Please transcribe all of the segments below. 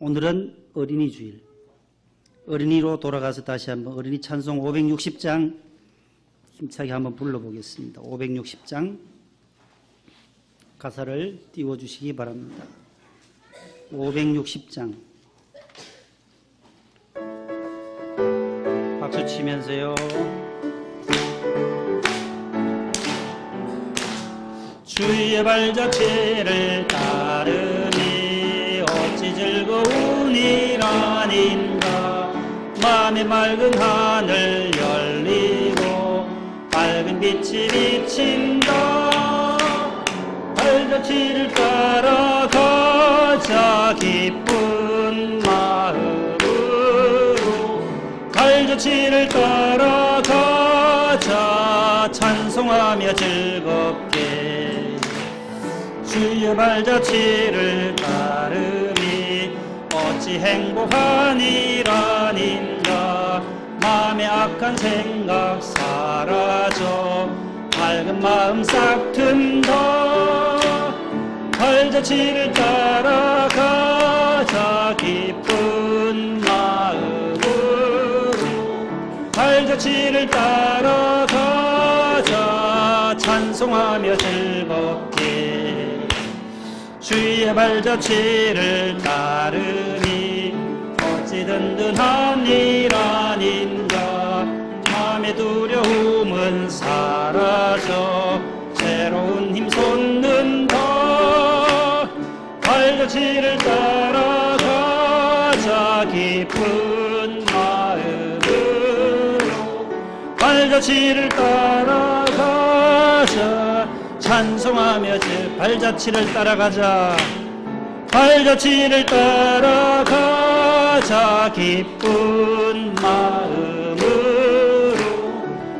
오늘은 어린이 주일. 어린이로 돌아가서 다시 한번 어린이 찬송 560장 힘차게 한번 불러보겠습니다. 560장 가사를 띄워주시기 바랍니다. 560장 박수 치면서요. 주의 발자취를 즐거운 일 아닌가. 맘의 맑은 하늘 열리고 밝은 빛이 비친다 발자취를 따라가자 기쁜 마음으로. 발자취를 따라가자 찬송하며 즐겁게. 주의 발자취를 따르니 어찌 행복한 일 아닌가 마음의 악한 생각 사라져. 밝은 마음 싹 튼다. 발자취를 따라가자. 기쁜 마음으로. 발자취를 따라가자. 찬송하며 즐겁게. 주의 발자취를 어찌 든든한 일 아닌가. 마음의 두려움은 사라져. 새로운 힘 솟는다 발자취를 따라가자 기쁜 마음으로. 발자취를 따라가자. 찬송하며 제 발자취를 따라가자. 발자취를 따라가 자 기쁜 마음으로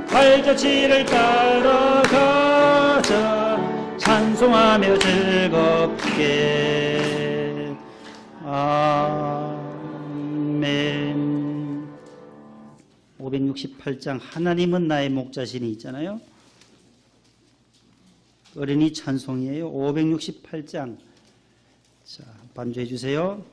발자취를 따라가자. 찬송하며 즐겁게. 아멘. 568장 하나님은 나의 목자신이 있잖아요. 어린이 찬송이에요. 568장. 자 반주해 주세요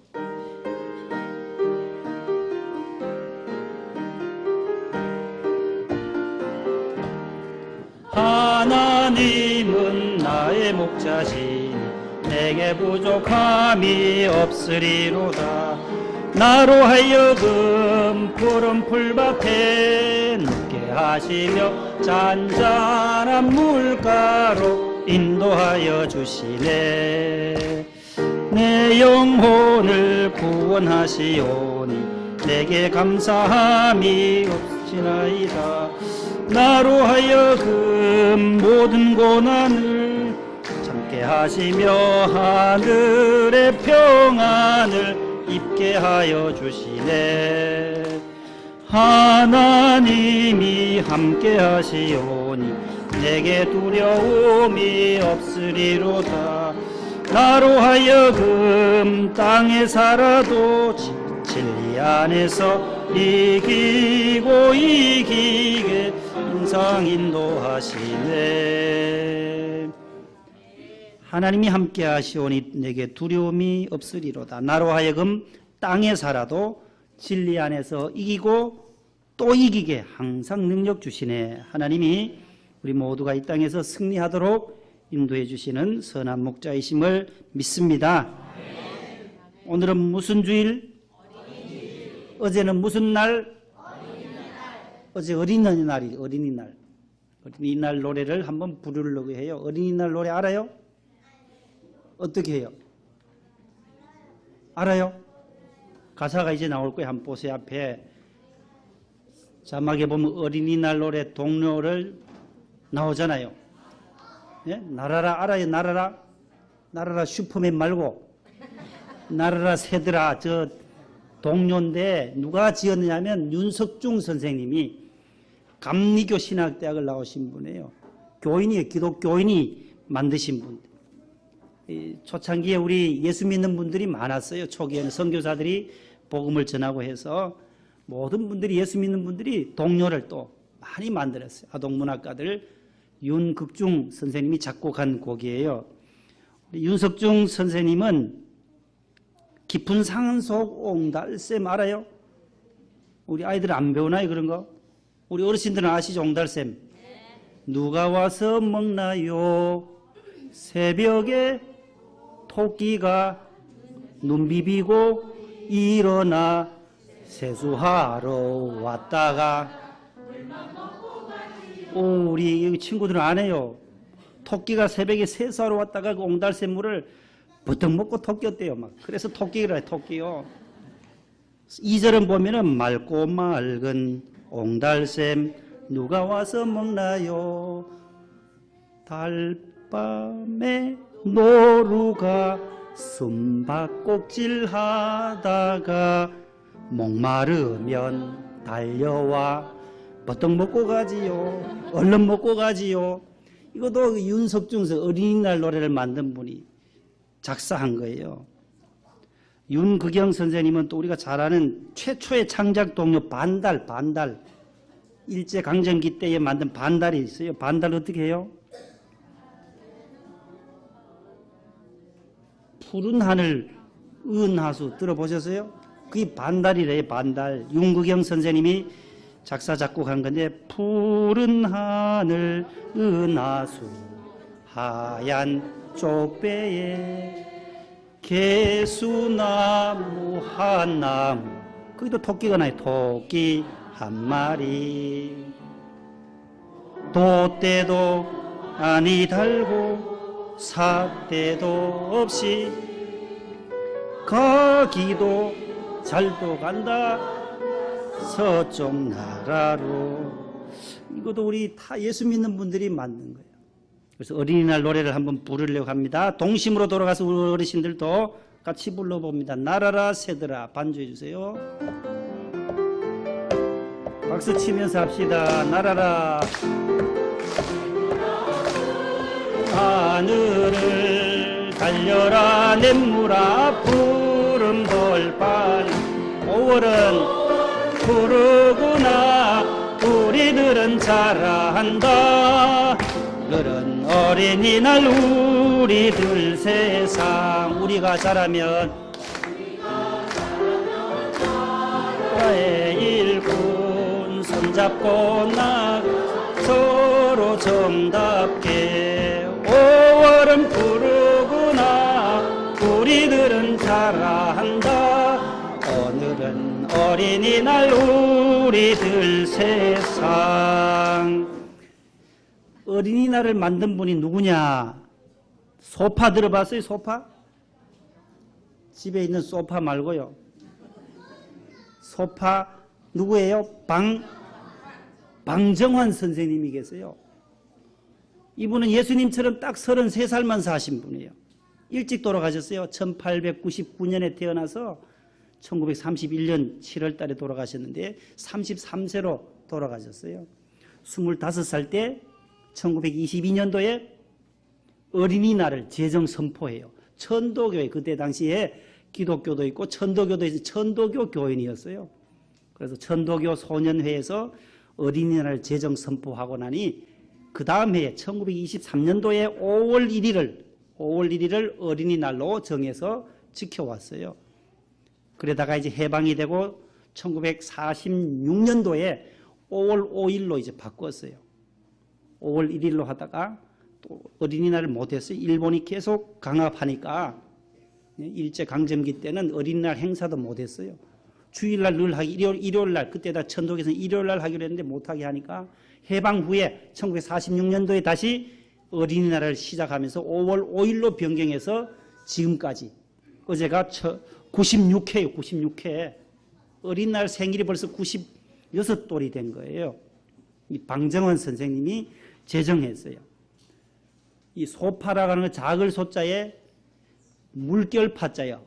목자신 내게 부족함이 없으리로다. 나로 하여금 푸른 풀밭에 눕게 하시며 잔잔한 물가로 인도하여 주시네. 내 영혼을 구원하시오니 내게 감사함이 없지나이다. 나로 하여금 모든 고난을 하시며 하늘의 평안을 입게 하여 주시네. 하나님이 함께 하시오니 내게 두려움이 없으리로다. 나로 하여금 땅에 살아도 지- 진리 안에서 이기고 이기게 인상 인도하시네 하나님이 함께 하시오니 내게 두려움이 없으리로다 나로 하여금 땅에 살아도 진리 안에서 이기고 또 이기게 항상 능력 주시네 하나님이 우리 모두가 이 땅에서 승리하도록 인도해 주시는 선한 목자이심을 믿습니다 오늘은 무슨 주일? 어제는 무슨 날? 어제 어린이날이 어린이날. 어린이날 노래를 한번 부르려고 해요. 어린이날 노래 알아요? 어떻게 해요? 알아요? 가사가 이제 나올 거예요. 한번 보세요. 앞에 자막에 보면 어린이날 노래 동료를 나오잖아요. 예? 나라라 알아요? 나라라? 나라라 슈퍼맨 말고 나라라 새들아 저 동료인데 누가 지었느냐면 윤석중 선생님이 감리교 신학대학을 나오신 분이에요. 교인이에요. 기독교인이 만드신 분. 이 초창기에 우리 예수 믿는 분들이 많았어요. 초기에는 선교사들이 복음을 전하고 해서 모든 분들이 예수 믿는 분들이 동료를 또 많이 만들었어요. 아동문학가들 윤극중 선생님이 작곡한 곡이에요. 윤석중 선생님은 깊은 산 속 옹달샘 알아요? 우리 아이들 안 배우나요 그런 거? 우리 어르신들은 아시죠 옹달샘? 누가 와서 먹나요? 새벽에 토끼가 눈 비비고 일어나 세수하러 왔다가 오, 우리 친구들은 안 해요. 토끼가 새벽에 세수하러 왔다가 그 옹달샘물을 버떡 먹고 토끼였대요. 막 그래서 토끼라 토끼요. 이절은 보면은 맑고 맑은 옹달샘 누가 와서 먹나요? 달밤에 노루가 숨바꼭질 하다가 목마르면 달려와 버떡 먹고 가지요. 얼른 먹고 가지요. 이것도 그 윤석준 어린이날 노래를 만든 분이 작사한 거예요. 윤극영 선생님은 또 우리가 잘 아는 최초의 창작 동료 반달, 반달. 일제 강점기 때에 만든 반달이 있어요. 반달 어떻게 해요? 푸른 하늘 은하수 들어보셨어요? 그게 반달이래요, 반달. 윤극영 선생님이 작사 작곡한 건데 푸른 하늘 은하수 하얀 쪽배에 개수나무 한 나무 거기도 토끼가 나요 토끼 한 마리 돛대도 아니 달고 삿대도 없이 가기도 잘도 간다 서쪽 나라로 이것도 우리 다 예수 믿는 분들이 만든 거예요. 그래서 어린이날 노래를 한번 부르려고 합니다. 동심으로 돌아가서 우리 어르신들도 같이 불러봅니다. 나라라 새들아 반주해 주세요. 박수 치면서 합시다. 나라라 하늘을 달려라. 냇물아 푸른 돌발. 5월은 푸르구나. 우리들은 잘한다. 오늘은 어린이날 우리들 세상. 우리가 잘하면 나의 일꾼 손잡고 나 서로 정답게 5월은 푸르구나 우리들은 잘한다 오늘은 어린이날 우리들 세상 어린이날을 만든 분이 누구냐 소파 들어봤어요 소파? 집에 있는 소파 말고요 소파 누구예요? 방 방정환 선생님이 계세요. 이분은 예수님처럼 딱 33살만 사신 분이에요. 일찍 돌아가셨어요. 1899년에 태어나서 1931년 7월 달에 돌아가셨는데 33세로 돌아가셨어요. 25살 때 1922년도에 어린이날을 제정 선포해요. 천도교회 그때 당시에 기독교도 있고 천도교도 있어 천도교 교인이었어요. 그래서 천도교 소년회에서 어린이날 제정 선포하고 나니 그 다음 해에 1923년도에 5월 1일을 5월 1일을 어린이날로 정해서 지켜왔어요. 그러다가 이제 해방이 되고 1946년도에 5월 5일로 이제 바꿨어요. 5월 1일로 하다가 또 어린이날을 못했어요. 일본이 계속 강압하니까 일제 강점기 때는 어린이날 행사도 못했어요. 주일날 늘 하기 일요일, 일요일날 그때 다 천독에서는 일요일날 하기로 했는데 못하게 하니까 해방 후에 1946년도에 다시 어린이날을 시작하면서 5월 5일로 변경해서 지금까지 어제가 96회예요. 96회 어린이날 생일이 벌써 96돌이 된 거예요. 이 방정원 선생님이 제정했어요. 이 소파라고 하는 건 작을 소자에 물결 파자요.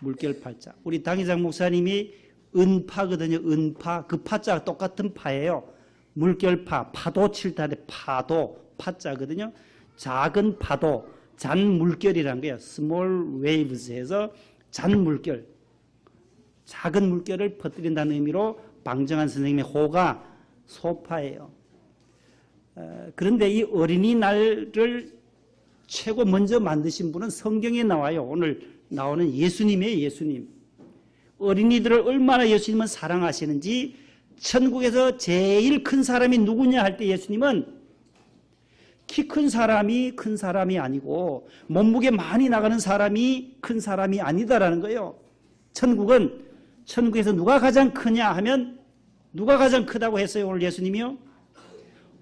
물결 파자. 우리 당회장 목사님이 은파거든요. 은파. 그 파자가 똑같은 파예요. 물결파. 파도 칠때 파도. 파자거든요. 작은 파도. 잔 물결이라는 거예요. small waves 해서 잔 물결. 작은 물결을 퍼뜨린다는 의미로 방정한 선생님의 호가 소파예요. 어, 그런데 이 어린이날을 최고 먼저 만드신 분은 성경에 나와요. 오늘 나오는 예수님이에요, 예수님. 어린이들을 얼마나 예수님은 사랑하시는지 천국에서 제일 큰 사람이 누구냐 할 때 예수님은 키 큰 사람이 큰 사람이 아니고 몸무게 많이 나가는 사람이 큰 사람이 아니다라는 거예요. 천국은 천국에서 누가 가장 크냐 하면 누가 가장 크다고 했어요 오늘 예수님이요?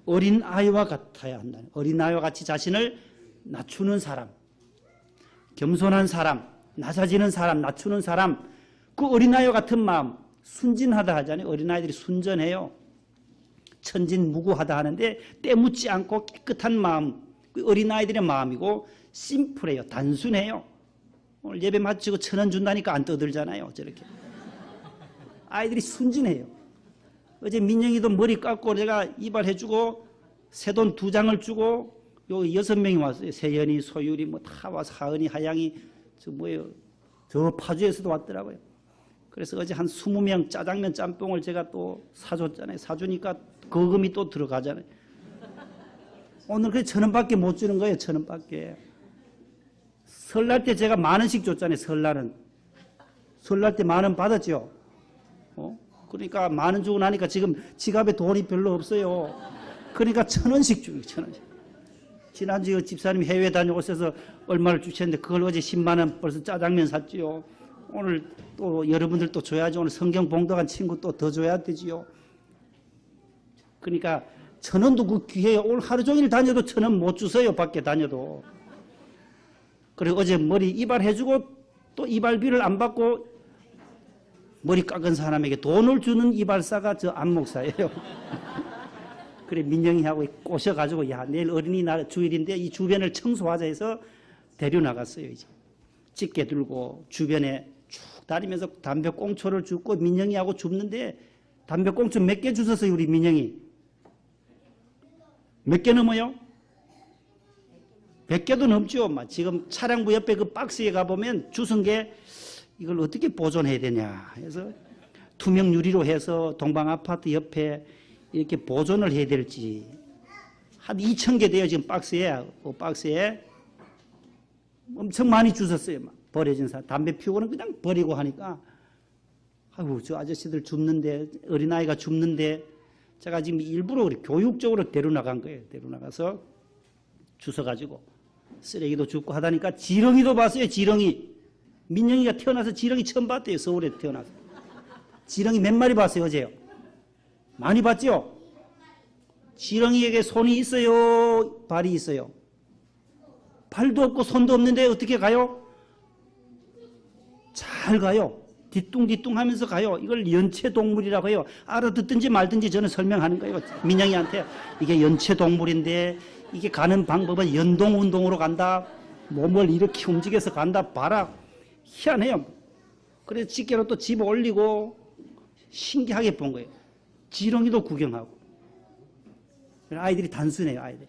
어린 아이와 같아야 한다. 어린 아이와 같이 자신을 낮추는 사람, 겸손한 사람, 낮아지는 사람, 낮추는 사람, 그 어린 아이와 같은 마음, 순진하다 하잖아요. 어린아이들이 순전해요. 천진무구하다 하는데 때묻지 않고 깨끗한 마음, 그 어린아이들의 마음이고 심플해요. 단순해요. 오늘 예배 마치고 천 원 준다니까 안 떠들잖아요. 저렇게. 아이들이 순진해요. 어제 민영이도 머리 깎고 내가 이발해주고 새돈 두 장을 주고 요 여섯 명이 왔어요. 세연이, 소율이 뭐 다 와서 하은이, 하양이 저 뭐예요. 저 파주에서도 왔더라고요. 그래서 어제 한 20명 짜장면 짬뽕을 제가 또 사줬잖아요. 사주니까 거금이 또 들어가잖아요. 오늘 그래 천 원밖에 못 주는 거예요. 천 원밖에. 설날 때 제가 만 원씩 줬잖아요. 설날은. 설날 때 만 원 받았죠. 어? 그러니까 만 원 주고 나니까 지금 지갑에 돈이 별로 없어요. 그러니까 천 원씩 주는 천 원씩. 지난주에 집사님 해외 다녀오셔서 얼마를 주셨는데 그걸 어제 10만 원 벌써 짜장면 샀지요. 오늘 또 여러분들 또 줘야지. 오늘 성경 봉독한 친구 또 더 줘야 되지요. 그러니까 천 원도 그 귀해요. 오늘 하루 종일 다녀도 천 원 못 주세요. 밖에 다녀도. 그리고 어제 머리 이발해주고 또 이발비를 안 받고 머리 깎은 사람에게 돈을 주는 이발사가 저 안목사예요. 그래 민영이하고 꼬셔가지고 야 내일 어린이날 주일인데 이 주변을 청소하자 해서 데려 나갔어요 이제 집게 들고 주변에 쭉 다니면서 담배 꽁초를 줍고 민영이하고 줍는데 담배 꽁초 몇 개 주셨어요 우리 민영이 몇 개 넘어요? 100개도 넘죠. 막 지금 차량부 옆에 그 박스에 가보면 주선 게 이걸 어떻게 보존해야 되냐 해서 투명 유리로 해서 동방 아파트 옆에 이렇게 보존을 해야 될지 한 2천 개 돼요 지금 박스에 그 박스에 엄청 많이 주셨어요 막 버려진 사람 담배 피우고는 그냥 버리고 하니까 아이고 저 아저씨들 줍는데 어린아이가 줍는데 제가 지금 일부러 교육적으로 데려나간 거예요 데려나가서 주워가지고 쓰레기도 줍고 하다니까 지렁이도 봤어요 지렁이 민영이가 태어나서 지렁이 처음 봤대요 서울에 태어나서 지렁이 몇 마리 봤어요 어제요 많이 봤죠? 지렁이에게 손이 있어요? 발이 있어요? 발도 없고 손도 없는데 어떻게 가요? 잘 가요. 뒤뚱뒤뚱 하면서 가요. 이걸 연체동물이라고 해요. 알아듣든지 말든지 저는 설명하는 거예요. 민영이한테 이게 연체동물인데 이게 가는 방법은 연동운동으로 간다. 몸을 이렇게 움직여서 간다. 봐라. 희한해요. 그래서 집게로 또 집어 올리고 신기하게 본 거예요. 지렁이도 구경하고. 아이들이 단순해요, 아이들이.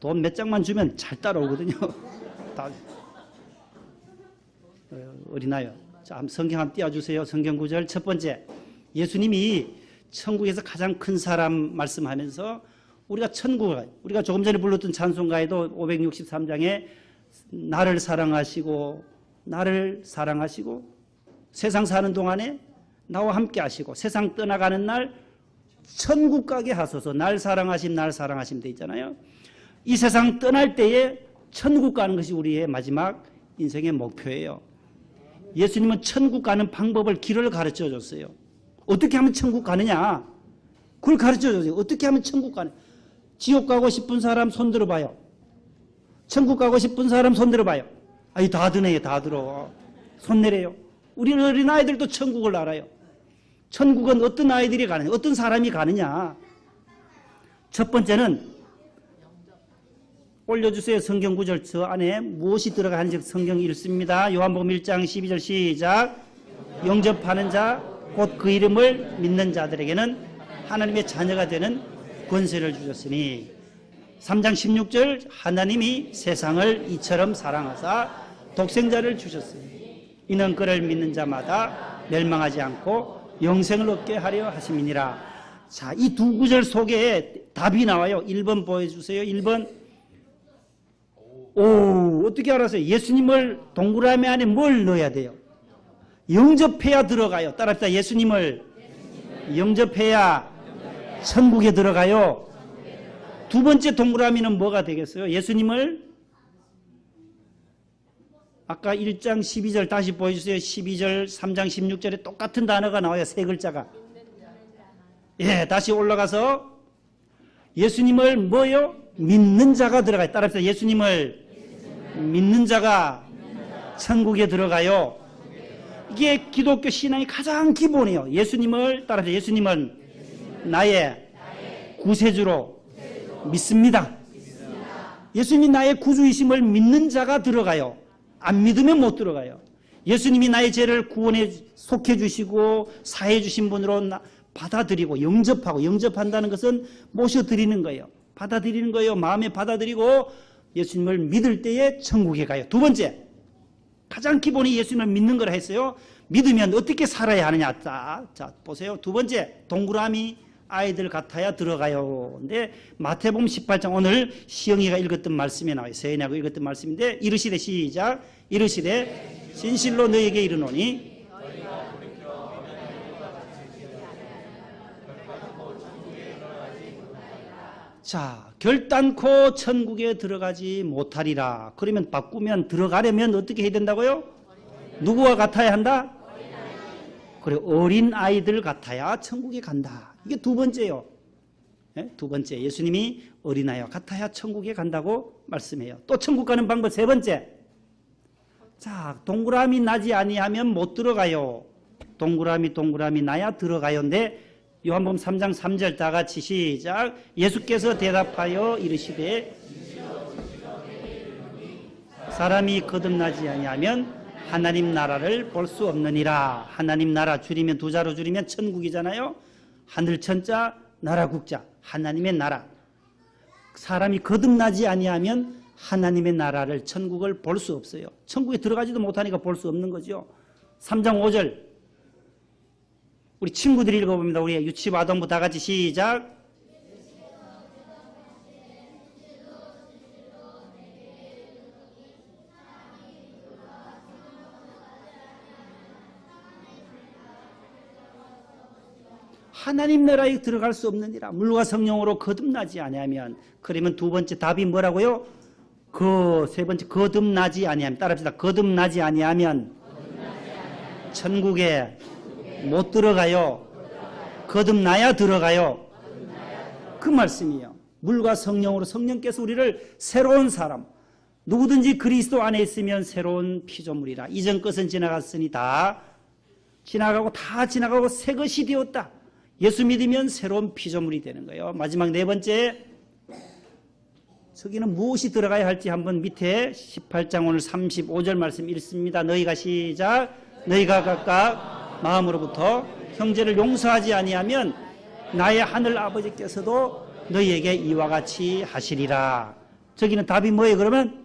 돈 몇 장만 주면 잘 따라오거든요. 다. 어, 어린아이요. 자, 성경 한번 띄워주세요. 성경 구절 첫 번째. 예수님이 천국에서 가장 큰 사람 말씀하면서 우리가 천국, 우리가 조금 전에 불렀던 찬송가에도 563장에 나를 사랑하시고, 나를 사랑하시고, 세상 사는 동안에 나와 함께 하시고, 세상 떠나가는 날 천국 가게 하소서, 날 사랑하심, 날 사랑하심 돼 있잖아요. 이 세상 떠날 때에 천국 가는 것이 우리의 마지막 인생의 목표예요. 예수님은 천국 가는 방법을 길을 가르쳐 줬어요. 어떻게 하면 천국 가느냐? 그걸 가르쳐 줬어요. 어떻게 하면 천국 가느냐? 지옥 가고 싶은 사람 손 들어봐요. 천국 가고 싶은 사람 손 들어봐요. 아이, 다 드네요, 다 들어. 손 내려요. 우리 어린아이들도 천국을 알아요. 천국은 어떤 아이들이 가느냐, 어떤 사람이 가느냐. 첫 번째는 올려주세요. 성경 구절 저 안에 무엇이 들어가는지 성경 읽습니다. 요한복음 1장 12절 시작. 영접하는 자, 곧 그 이름을 믿는 자들에게는 하나님의 자녀가 되는 권세를 주셨으니 3장 16절 하나님이 세상을 이처럼 사랑하사 독생자를 주셨으니 이는 그를 믿는 자마다 멸망하지 않고 영생을 얻게 하려 하심이니라. 자, 이 두 구절 속에 답이 나와요. 1번 보여주세요. 1번 오, 어떻게 알았어요? 예수님을 동그라미 안에 뭘 넣어야 돼요? 영접해야 들어가요. 따라합시다. 예수님을 영접해야 천국에 들어가요. 두 번째 동그라미는 뭐가 되겠어요? 예수님을 아까 1장 12절 다시 보여주세요. 12절, 3장 16절에 똑같은 단어가 나와요. 세 글자가. 예, 다시 올라가서 예수님을 뭐요? 믿는 자가 들어가요. 따라합시다. 예수님을 믿는 자가 천국에 들어가요. 이게 기독교 신앙의 가장 기본이에요. 예수님을 따라서 예수님은 나의 구세주로 믿습니다. 예수님이 나의 구주이심을 믿는 자가 들어가요. 안 믿으면 못 들어가요. 예수님이 나의 죄를 구원해 속해 주시고 사해 주신 분으로 나- 받아들이고 영접하고 영접한다는 것은 모셔 드리는 거예요. 받아들이는 거예요. 마음에 받아들이고 예수님을 믿을 때에 천국에 가요. 두 번째. 가장 기본이 예수님을 믿는 거라 했어요. 믿으면 어떻게 살아야 하느냐. 자, 자 보세요. 두 번째, 동그라미 아이들 같아야 들어가요. 근데 마태복음 18장 오늘 시영이가 읽었던 말씀에 나와요. 세인하고 읽었던 말씀인데 이르시되 시작. 이르시되 진실로 너에게 이르노니 자, 결단코 천국에 들어가지 못하리라. 그러면 바꾸면 들어가려면 어떻게 해야 된다고요? 누구와 같아야 한다? 그래, 어린 아이들 같아야 천국에 간다. 이게 두 번째요. 예? 두 번째, 예수님이 어린아이와 같아야 천국에 간다고 말씀해요. 또 천국 가는 방법 세 번째. 자, 동그라미 나지 아니하면 못 들어가요. 동그라미 동그라미 나야 들어가요인데 요한복음 3장 3절 다 같이 시작. 예수께서 대답하여 이르시되 사람이 거듭나지 아니하면 하나님 나라를 볼 수 없느니라. 하나님 나라 줄이면 두 자로 줄이면 천국이잖아요. 하늘 천자 나라 국자 하나님의 나라. 사람이 거듭나지 아니하면 하나님의 나라를 천국을 볼 수 없어요. 천국에 들어가지도 못하니까 볼 수 없는 거죠. 3장 5절 우리 친구들이 읽어봅니다. 우리 유치부 아동부 다 같이 시작. 하나님 나라에 들어갈 수 없느니라. 물과 성령으로 거듭나지 아니하면 그러면 두 번째 답이 뭐라고요? 그 세 번째 거듭나지 아니하면 따라합시다. 거듭나지 아니하면 천국에 못 들어가요. 거듭나야 들어가요. 그 말씀이에요. 물과 성령으로 성령께서 우리를 새로운 사람, 누구든지 그리스도 안에 있으면 새로운 피조물이라. 이전 것은 지나갔으니 다 지나가고 다 지나가고 새 것이 되었다. 예수 믿으면 새로운 피조물이 되는 거예요. 마지막 네 번째, 저기는 무엇이 들어가야 할지 한번 밑에 18장 오늘 35절 말씀 읽습니다. 너희가 시작. 너희가 각각 마음으로부터 형제를 용서하지 아니하면 나의 하늘 아버지께서도 너희에게 이와 같이 하시리라. 저기는 답이 뭐예요? 그러면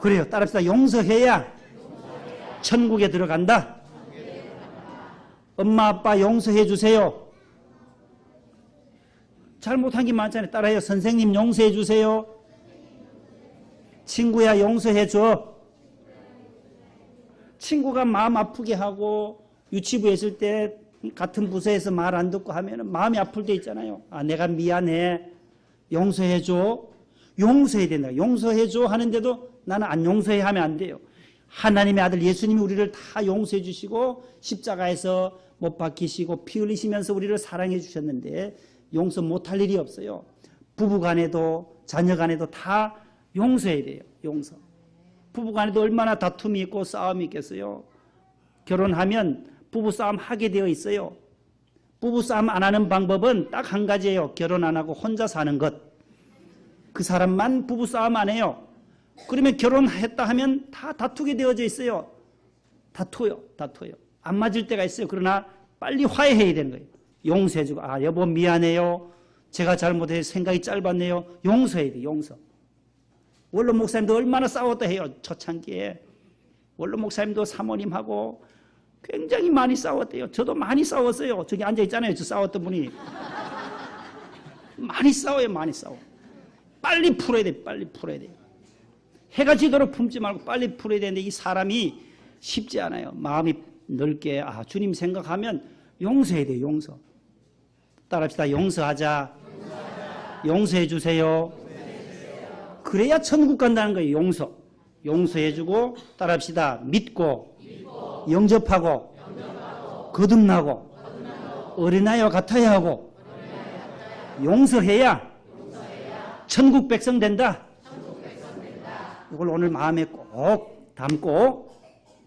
그래요. 따라합시다. 용서해야 천국에 들어간다. 엄마 아빠 용서해 주세요. 잘못한 게 많잖아요. 따라해요. 선생님 용서해 주세요. 친구야 용서해 줘. 친구가 마음 아프게 하고 유치부에 있을 때 같은 부서에서 말 안 듣고 하면 마음이 아플 때 있잖아요. 아, 내가 미안해. 용서해 줘. 용서해야 된다. 용서해 줘 하는데도 나는 안 용서해 하면 안 돼요. 하나님의 아들 예수님이 우리를 다 용서해 주시고 십자가에서 못 박히시고 피 흘리시면서 우리를 사랑해 주셨는데 용서 못할 일이 없어요. 부부 간에도 자녀 간에도 다 용서해야 돼요. 용서. 부부 간에도 얼마나 다툼이 있고 싸움이 있겠어요. 결혼하면 부부 싸움 하게 되어 있어요. 부부 싸움 안 하는 방법은 딱 한 가지예요. 결혼 안 하고 혼자 사는 것. 그 사람만 부부 싸움 안 해요. 그러면 결혼했다 하면 다 다투게 되어져 있어요. 다투요. 다투요. 안 맞을 때가 있어요. 그러나 빨리 화해해야 되는 거예요. 용서해주고 아 여보 미안해요. 제가 잘못해서 생각이 짧았네요. 용서해야 돼. 용서. 원로 목사님도 얼마나 싸웠다 해요. 초창기에. 원로 목사님도 사모님하고 굉장히 많이 싸웠대요. 저도 많이 싸웠어요. 저기 앉아 있잖아요. 저 싸웠던 분이. 많이 싸워요. 많이 싸워. 빨리 풀어야 돼. 빨리 풀어야 돼. 해가 지도록 품지 말고 빨리 풀어야 되는데 이 사람이 쉽지 않아요. 마음이 넓게 아 주님 생각하면 용서해야 돼요. 용서. 따라합시다. 용서하자. 용서해 주세요. 그래야 천국 간다는 거예요. 용서. 용서해주고 따라합시다. 믿고, 영접하고, 거듭나고, 어린아이와 같아야 하고, 용서해야 천국 백성 된다. 이걸 오늘 마음에 꼭 담고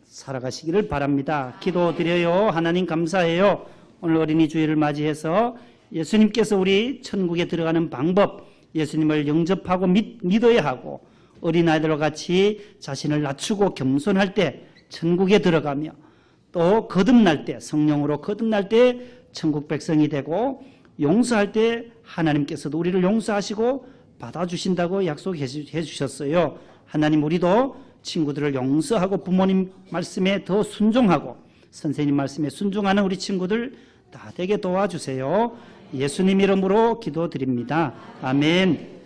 살아가시기를 바랍니다. 기도드려요. 하나님 감사해요. 오늘 어린이 주일을 맞이해서 예수님께서 우리 천국에 들어가는 방법, 예수님을 영접하고 믿, 믿어야 하고 어린아이들과 같이 자신을 낮추고 겸손할 때 천국에 들어가며 또 거듭날 때 성령으로 거듭날 때 천국 백성이 되고 용서할 때 하나님께서도 우리를 용서하시고 받아주신다고 약속해 주셨어요. 하나님 우리도 친구들을 용서하고 부모님 말씀에 더 순종하고 선생님 말씀에 순종하는 우리 친구들 다 되게 도와주세요. 예수님 이름으로 기도드립니다. 아멘.